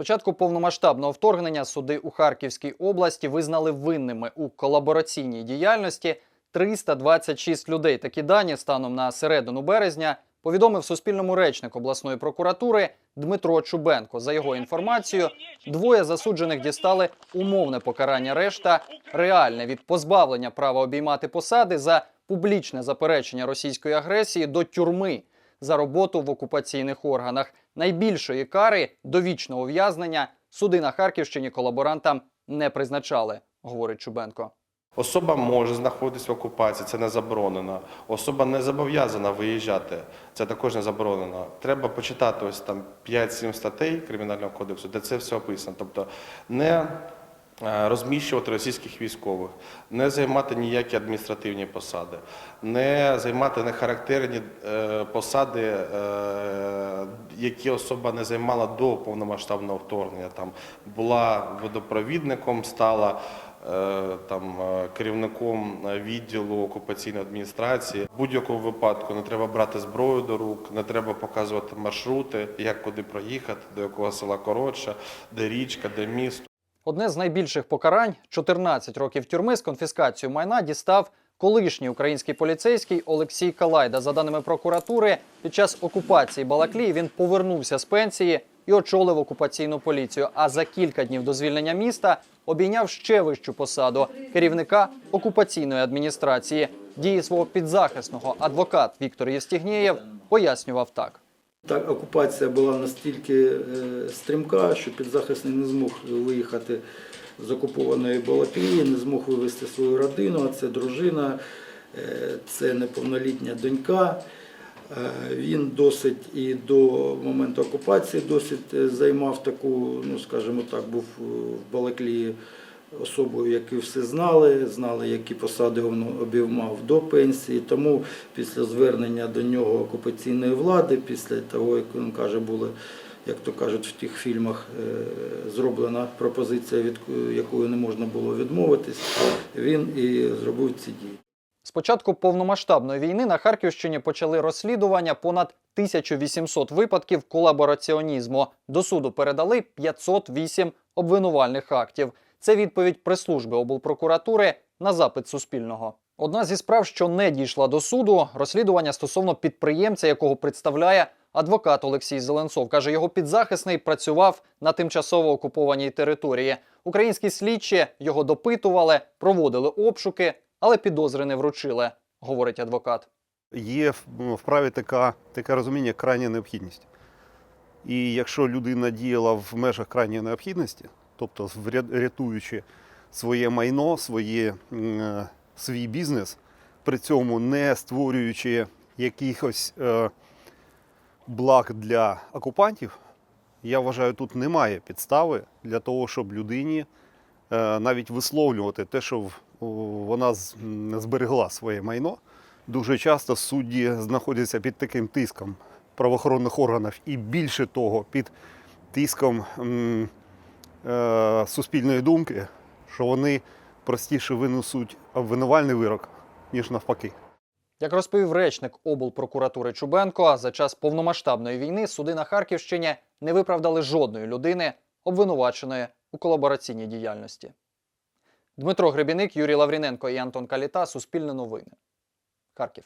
початку повномасштабного вторгнення суди у Харківській області визнали винними у колабораційній діяльності 326 людей. Такі дані станом на середину березня повідомив Суспільному речник обласної прокуратури Дмитро Чубенко. За його інформацією, двоє засуджених дістали умовне покарання. Решта реальне від позбавлення права обіймати посади за публічне заперечення російської агресії до тюрми за роботу в окупаційних органах. Найбільшої кари довічного ув'язнення суди на Харківщині колаборантам не призначали, говорить Чубенко. Особа може знаходитись в окупації, це не заборонено. Особа не зобов'язана виїжджати, це також не заборонено. Треба почитати ось там 5-7 статей Кримінального кодексу, де це все описано. Тобто не розміщувати російських військових, не займати ніякі адміністративні посади, не займати нехарактерні е, посади, е, які особа не займала до повномасштабного вторгнення. Там була водопровідником, стала е, там е, керівником е, відділу окупаційної адміністрації. В будь-якому випадку не треба брати зброю до рук, не треба показувати маршрути, як куди проїхати, до якого села коротше, де річка, де місто. Одне з найбільших покарань 14 років тюрми з конфіскацією майна дістав колишній український поліцейський Олексій Калайда. За даними прокуратури, під час окупації Балаклії він повернувся з пенсії і очолив окупаційну поліцію. А за кілька днів до звільнення міста обійняв ще вищу посаду керівника окупаційної адміністрації. Дії свого підзахисного адвокат Віктор Євстігнєєв пояснював так. Та окупація була настільки е, стрімка, що підзахисний не змог виїхати з окупованої Балаклії, не змог вивезти свою родину, а це дружина, е, це неповнолітня донька. Е, Він досить і до моменту окупації досить займав таку, ну скажімо так, був в Балаклії особою, яку всі знали, знали, які посади він обіймав до пенсії. Тому після звернення до нього окупаційної влади, після того, як він каже, були, як то кажуть, в тих фільмах е, зроблена пропозиція, від якої не можна було відмовитись, він і зробив ці дії. З початку повномасштабної війни на Харківщині почали розслідування понад 1800 випадків колабораціонізму. До суду передали 508 обвинувальних актів. Це відповідь прес-служби облпрокуратури на запит Суспільного. Одна зі справ, що не дійшла до суду, розслідування стосовно підприємця, якого представляє адвокат Олексій Зеленцов. Каже, його підзахисний працював на тимчасово окупованій території. Українські слідчі його допитували, проводили обшуки, але підозри не вручили, говорить адвокат. є в ну, така, таке розуміння крайня необхідність. І якщо людина діяла в межах крайньої необхідності, тобто рятуючи своє майно, своє, е, свій бізнес, при цьому не створюючи якихось е, благ для окупантів, я вважаю, тут немає підстави для того, щоб людині е, навіть висловлювати те, що вона зберегла своє майно. Дуже часто судді знаходяться під таким тиском правоохоронних органів і більше того, під тиском суспільної думки, що вони простіше винесуть обвинувальний вирок, ніж навпаки. Як розповів речник облпрокуратури Чубенко, за час повномасштабної війни суди на Харківщині не виправдали жодної людини, обвинуваченої у колабораційній діяльності. Дмитро Гребіник, Юрій Лавріненко і Антон Каліта. Суспільне новини. Харків.